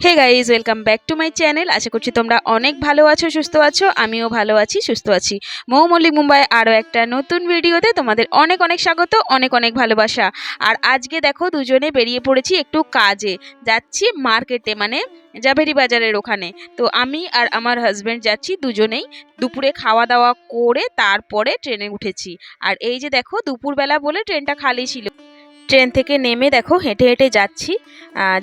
Hey guys welcome back to my channel আশা করছি তোমরা অনেক ভালো আছো, সুস্থ আছো। আমিও ভালো আছি, সুস্থ আছি। মৌ মল্লিক মুম্বাই আরও একটা নতুন ভিডিওতে তোমাদের অনেক অনেক স্বাগত, অনেক অনেক ভালোবাসা। আর আজকে দেখো দুজনে বেরিয়ে পড়েছি একটু কাজে। যাচ্ছি মার্কেটে মানে জাভেরি বাজারের ওখানে। তো আমি আর আমার হাজব্যান্ড যাচ্ছি দুজনেই। দুপুরে খাওয়া দাওয়া করে তারপরে ট্রেনে উঠেছি। আর এই যে দেখো, দুপুরবেলা বলে ট্রেনটা খালি ছিল। ট্রেন থেকে নেমে দেখো হেঁটে হেঁটে যাচ্ছি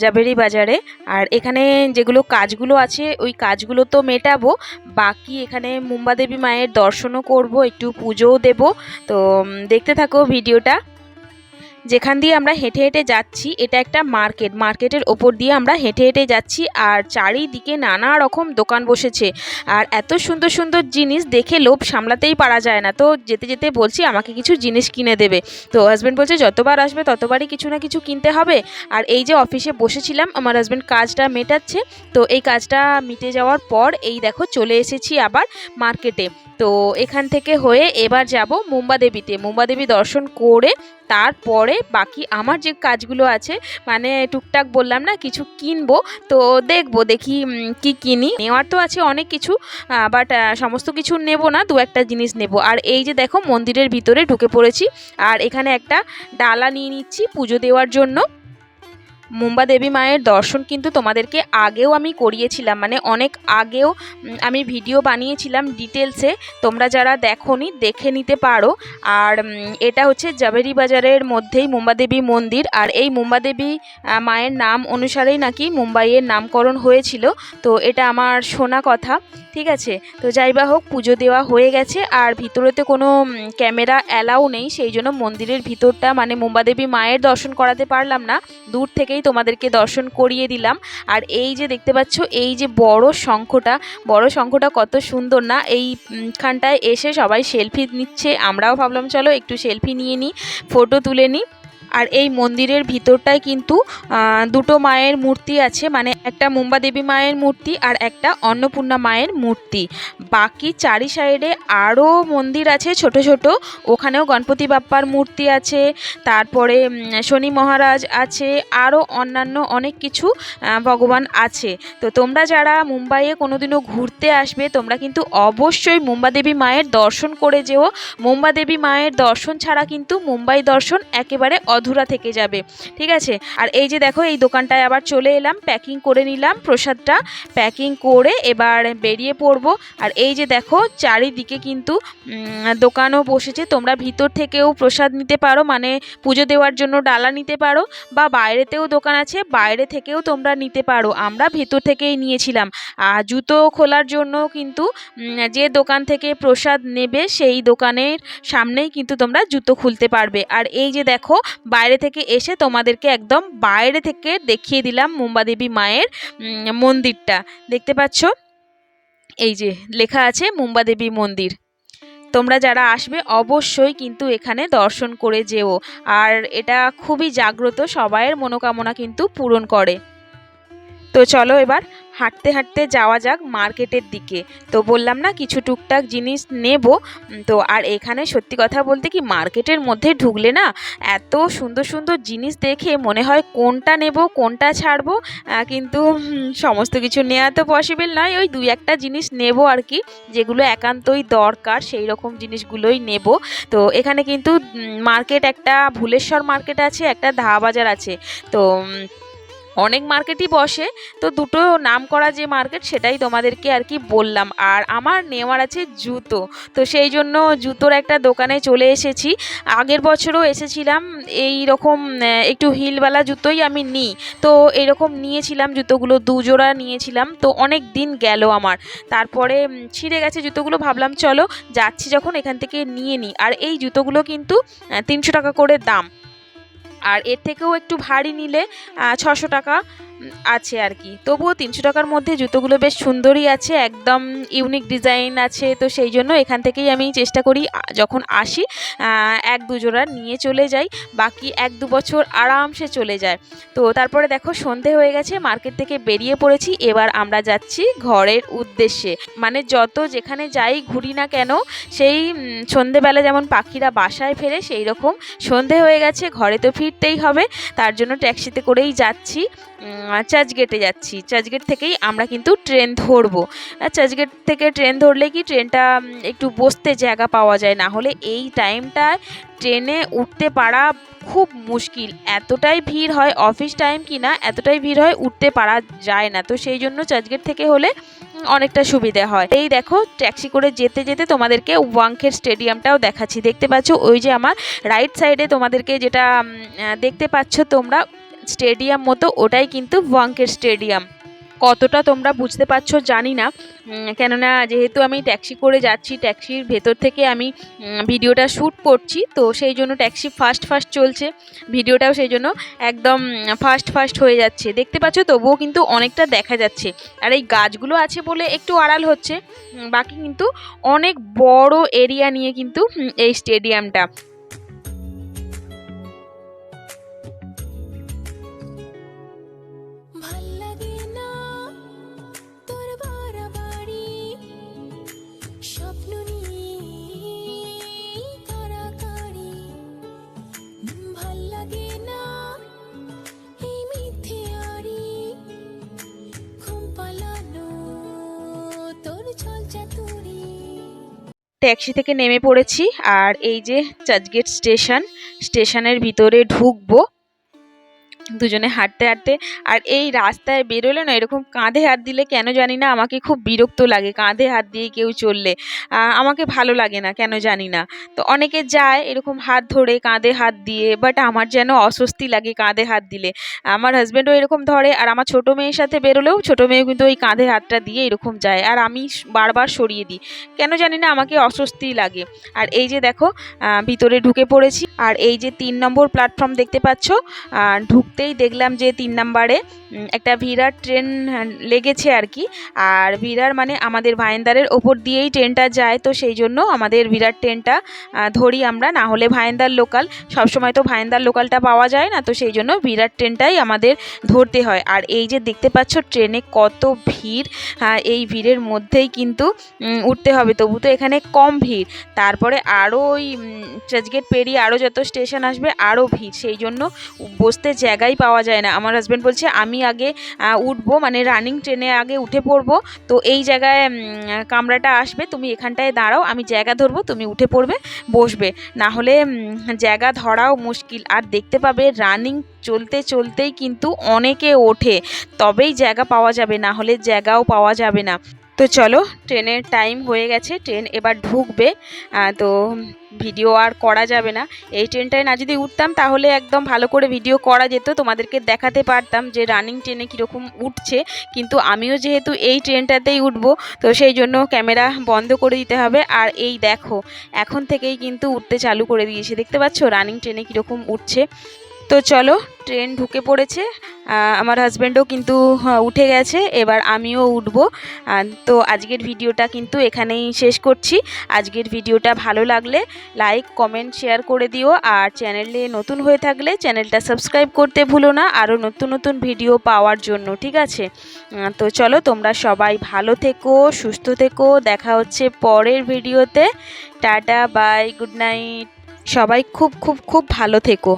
জাবেরি বাজারে। আর এখানে যেগুলো কাজগুলো আছে, ওই কাজগুলো তো মেটাবো। বাকি এখানে মুম্বাদেবী মায়ের দর্শনও করব, একটু পুজোও দেব। তো দেখতে থাকো ভিডিওটা। যেখান দিয়ে আমরা হেঁটে হেঁটে যাচ্ছি, এটা একটা মার্কেট। মার্কেটের ওপর দিয়ে আমরা হেঁটে হেঁটে যাচ্ছি আর চারিদিকে নানা রকম দোকান বসেছে। আর এত সুন্দর সুন্দর জিনিস দেখে লোভ সামলাতেই পারা যায় না। তো যেতে যেতে বলছি, আমাকে কিছু জিনিস কিনে দেবে। তো হাজব্যান্ড বলছে, যতবার আসবে ততবারই কিছু না কিছু কিনতে হবে। আর এই যে অফিসে বসেছিলাম, আমার হাজব্যান্ড কাজটা মেটাচ্ছে। তো এই কাজটা মিটে যাওয়ার পর এই দেখো চলে এসেছি আবার মার্কেটে তো এখান থেকে হয়ে এবার যাব মুম্বা দেবীতে মুম্বা দেবী দর্শন করে তারপরে বাকি আমার যে কাজগুলো আছে মানে টুকটাক বললাম না, কিছু কিনবো, তো দেখব, দেখি কি কিনি। নেওয়ার তো আছে অনেক কিছু বাট সমস্ত কিছু নেব না, দু একটা জিনিস নেব। আর এই যে দেখো, মন্দিরের ভিতরে ঢুকে পড়েছি, আর এখানে একটা ডালা নিয়ে নিচ্ছি পুজো দেওয়ার জন্য। মুম্বা দেবী মায়ের দর্শন কিন্তু তোমাদেরকে আগেও আমি করিয়েছিলাম। মানে অনেক আগেও আমি ভিডিও বানিয়েছিলাম ডিটেলসে তোমরা যারা দেখোনি, দেখে নিতে পারো। আর এটা হচ্ছে জাবেরি বাজারের মধ্যেই মুম্বা দেবী মন্দির। আর এই মুম্বা দেবী মায়ের নাম অনুসারেই নাকি মুম্বাইয়ের নামকরণ হয়েছিল। তো এটা আমার শোনা কথা, ঠিক আছে? তো যাই বা হোক, পুজো দেওয়া হয়ে গেছে। আর ভিতরেতে কোনো ক্যামেরা অ্যালাউ নেই। সেই জন্য মন্দিরের ভিতরটা মানে মুম্বা দেবী মায়ের দর্শন করাতে পারলাম না। দূর থেকেই তোমাদেরকে দর্শন করিয়ে দিলাম। আর এই যে দেখতে পাচ্ছ, এই যে বড় শঙ্খটা বড় শঙ্খটা কত সুন্দর না? এইখানটায় এসে সবাই সেলফি নিচ্ছে। আমরাও ভাবলাম, চলো একটু সেলফি নিয়ে নিই ফটো তুলে নিই আর এই মন্দিরের ভিতরটায় কিন্তু দুটো মায়ের মূর্তি আছে মানে একটা মুম্বা দেবী মায়ের মূর্তি আর একটা অন্নপূর্ণা মায়ের মূর্তি। বাকি চারি সাইডে আরও মন্দির আছে ছোট ছোট, ওখানেও গণপতি বাপ্পার মূর্তি আছে, তারপরে শনি মহারাজ আছে, আরও অন্যান্য অনেক কিছু ভগবান আছে। তো তোমরা যারা মুম্বাইয়ে কোনোদিনও ঘুরতে আসবে, তোমরা কিন্তু অবশ্যই মুম্বা দেবী মায়ের দর্শন করে যেও। মুম্বা দেবী মায়ের দর্শন ছাড়া কিন্তু মুম্বাই দর্শন একেবারে অধুরা থেকে যাবে, ঠিক আছে? আর এই যে দেখো, এই দোকানটায় আবার চলে এলাম প্যাকিং করে নিলাম, প্রসাদটা প্যাকিং করে এবার বেরিয়ে পড়ব। আর এই যে দেখো, চারিদিকে কিন্তু দোকানও বসেছে। তোমরা ভিতর থেকেও প্রসাদ নিতে পারো মানে পুজো দেওয়ার জন্য ডালা নিতে পারো, বা বাইরেতেও দোকান আছে, বাইরে থেকেও তোমরা নিতে পারো। আমরা ভিতর থেকেই নিয়েছিলাম। আর জুতো খোলার জন্য কিন্তু যে দোকান থেকে প্রসাদ নেবে, সেই দোকানের সামনেই কিন্তু তোমরা জুতো খুলতে পারবে। আর এই যে দেখো বাইরে থেকে এসে তোমাদেরকে একদম বাইরে থেকে দেখিয়ে দিলাম মুম্বাদেবী মায়ের মন্দিরটা। দেখতে পাচ্ছ? এই যে লেখা আছে মুম্বাদেবী মন্দির। তোমরা যারা আসবে অবশ্যই কিন্তু এখানে দর্শন করে যেও। আর এটা খুবই জাগ্রত, সবাইয়ের মনোকামনা কিন্তু পূরণ করে। তো চলো এবার হাঁটতে হাঁটতে যাওয়া যাক মার্কেটের দিকে। তো বললাম না, কিছু টুকটাক জিনিস নেব। তো আর এখানে সত্যি কথা বলতে কি মার্কেটের মধ্যে ঢুকলে না এত সুন্দর সুন্দর জিনিস দেখে মনে হয় কোনটা নেব, কোনটা ছাড়বো কিন্তু সমস্ত কিছু নেওয়া তো পসিবল নয়। ওই দুই একটা জিনিস নেব আর কি, যেগুলো একান্তই দরকার, সেই রকম জিনিসগুলোই নেব। তো এখানে কিন্তু মার্কেট একটা ভুলেশ্বর মার্কেট আছে, একটা ধা বাজার আছে। তো অনেক মার্কেটই বসে, তো দুটো নাম করা যে মার্কেট সেটাই তোমাদেরকে আর কি বললাম। আর আমার নেওয়ার আছে জুতো, তো সেই জন্য জুতোর একটা দোকানে চলে এসেছি। আগের বছরও এসেছিলাম, এই রকম একটু হিলওয়ালা জুতোই আমি নিই। তো এরকম নিয়েছিলাম জুতোগুলো, দুজোড়া নিয়েছিলাম, তো অনেক দিন গেল আমার। তারপরে ছিঁড়ে গেছে জুতোগুলো, ভাবলাম চলো যাচ্ছি যখন এখান থেকে নিয়ে নিই। আর এই জুতোগুলো কিন্তু তিনশো টাকা করে দাম। আর এর থেকেও একটু ভারী নিলে ছশো টাকা আছে আর কি। তবুও তিনশো টাকার মধ্যে জুতোগুলো বেশ সুন্দরই আছে, একদম ইউনিক ডিজাইন আছে, তো সেই জন্য এখান থেকেই আমি চেষ্টা করি যখন আসি এক দুজোড়া নিয়ে চলে যাই, বাকি এক দু বছর আরামসে চলে যায়। তো তারপরে দেখো সন্ধে হয়ে গেছে, মার্কেট থেকে বেরিয়ে পড়েছি, এবার আমরা যাচ্ছি ঘরের উদ্দেশ্যে। মানে যত যেখানে যাই ঘুরি না কেন, সেই সন্ধেবেলা যেমন পাখিরা বাসায় ফেরে, সেই রকম সন্ধে হয়ে গেছে, ঘরে তো ফিরতেই হবে, তার জন্য ট্যাক্সিতে করেই যাচ্ছি। চার্চগেটে যাচ্ছি। চার্চগেট থেকেই আমরা কিন্তু ট্রেন ধরবো। চার্চগেট থেকে ট্রেন ধরলে কি ট্রেনটা একটু বসতে জায়গা পাওয়া যায় না। হলে এই টাইমটায় ট্রেনে উঠতে পারা খুব মুশকিল। এতটাই ভিড় হয় অফিস টাইম কি না এতটাই ভিড় হয় উঠতে পারা যায় না। তো সেই জন্য চার্চগেট থেকে হলে অনেকটা সুবিধা হয়। এই দেখো, ট্যাক্সি করে যেতে যেতে তোমাদেরকে ওয়াংখের স্টেডিয়ামটাও দেখাচ্ছি। দেখতে পাচ্ছ, ওই যে আমার রাইট সাইডে তোমাদেরকে যেটা দেখতে পাচ্ছ তোমরা স্টেডিয়াম মতো, ওটাই কিন্তু ওয়াংকের স্টেডিয়াম। কতটা তোমরা বুঝতে পারছ জানি না। কেননা যেহেতু আমি ট্যাক্সি করে যাচ্ছি, ট্যাক্সির ভেতর থেকে আমি ভিডিওটা শ্যুট করছি, তো সেই জন্য ট্যাক্সি ফাস্ট ফাস্ট চলছে। ভিডিওটাও সেই জন্য একদম ফাস্ট ফাস্ট হয়ে যাচ্ছে। দেখতে পাচ্ছ তবুও কিন্তু অনেকটা দেখা যাচ্ছে। আর এই গাছগুলো আছে বলে একটু আড়াল হচ্ছে। বাকি কিন্তু অনেক বড় এরিয়া নিয়ে কিন্তু এই স্টেডিয়ামটা। ট্যাক্সি থেকে নেমে পড়েছি আর এই যে চার্চগেট স্টেশন স্টেশনের ভিতরে ঢুকবো। দুজনে হাঁটতে হাঁটতে আর এই রাস্তায় বেরোলে না এরকম কাঁধে হাত দিলে কেন জানি না আমাকে খুব বিরক্ত লাগে কাঁধে হাত দিয়ে কেউ চললে। আমাকে ভালো লাগে না কেন জানি না। তো অনেকে যায় এরকম হাত ধরে কাঁধে হাত দিয়ে বাট আমার যেন অস্বস্তি লাগে কাঁধে হাত দিলে। আমার হাজব্যান্ডও এরকম ধরে আর আমার ছোটো মেয়ের সাথে বেরোলেও ছোটো মেয়েও কিন্তু ওই কাঁধে হাতটা দিয়ে এরকম যায় আর আমি বারবার সরিয়ে দিই। কেন জানি না আমাকে অস্বস্তি লাগে। আর এই যে দেখো ভিতরে ঢুকে পড়েছি আর এই যে তিন নম্বর প্ল্যাটফর্ম দেখতে পাচ্ছ আহ, ঢুকতেই দেখলাম যে তিন নাম্বারে একটা ভিড়ার ট্রেন লেগেছে আর কি। আর ভিড়ার মানে আমাদের ভাইন্দারের ওপর দিয়েই ট্রেনটা যায় তো সেই জন্য আমাদের ভিড়ার ট্রেনটা ধরি আমরা। না হলে ভাইন্দার লোকাল সবসময় তো ভাইন্দার লোকালটা পাওয়া যায় না তো সেই জন্য ভিড়ার ট্রেনটাই আমাদের ধরতে হয়। আর এই যে দেখতে পাচ্ছ ট্রেনে কত ভিড় আহ, এই ভিড়ের মধ্যেই কিন্তু উঠতে হবে। তবু তো এখানে কম ভিড়। তারপরে আরও ওই চার্চগেট পেরিয়ে আরও যত স্টেশন আসবে আরও ভিড়। সেই জন্য বসতে জায়গাই পাওয়া যায় না। আমার হাজব্যান্ড বলছে, আমি আগে উঠবো মানে রানিং ট্রেনে আগে উঠে পড়ব। তো এই জায়গায় কামরাটা আসবে, তুমি এখানটায় দাঁড়াও, আমি জায়গা ধরবো, তুমি উঠে পড়বে, বসবে। না হলে জায়গা ধরাও মুশকিল। আর দেখতে পাবে রানিং চলতে চলতেই কিন্তু অনেকে ওঠে। তবেই জায়গা পাওয়া যাবে, না হলে জায়গাও পাওয়া যাবে না। তো চলো, ট্রেনের টাইম হয়ে গেছে, ট্রেন এবার ঢুকবে তো ভিডিও আর করা যাবে না। এই ট্রেনটায় না যদি উঠতাম, তাহলে একদম ভালো করে ভিডিও করা যেত, তোমাদেরকে দেখাতে পারতাম যে রানিং ট্রেনে কীরকম উঠছে। কিন্তু আমিও যেহেতু এই ট্রেনটাতেই উঠবো, তো সেই জন্য ক্যামেরা বন্ধ করে দিতে হবে। আর এই দেখো, এখন থেকেই কিন্তু উঠতে চালু করে দিয়েছে। দেখতে পাচ্ছ? রানিং ট্রেনে কীরকম উঠছে। তো চলো ট্রেন ঢুকে পড়েছে। আমার হাজব্যান্ডও কিন্তু হ্যাঁ, উঠে গেছে। এবার আমিও উঠব। তো আজকের ভিডিওটা কিন্তু এখানেই শেষ করছি। আজকের ভিডিওটা ভালো লাগলে লাইক কমেন্ট শেয়ার করে দিও। আর চ্যানেলে নতুন হয়ে থাকলে চ্যানেলটা সাবস্ক্রাইব করতে ভুলো না। আরও নতুন নতুন ভিডিও পাওয়ার জন্য ঠিক আছে? তো চলো তোমরা সবাই ভালো থেকো সুস্থ থেকো। দেখা হচ্ছে পরের ভিডিওতে। টাটা বাই গুড নাইট সবাই খুব খুব খুব ভালো থেকো।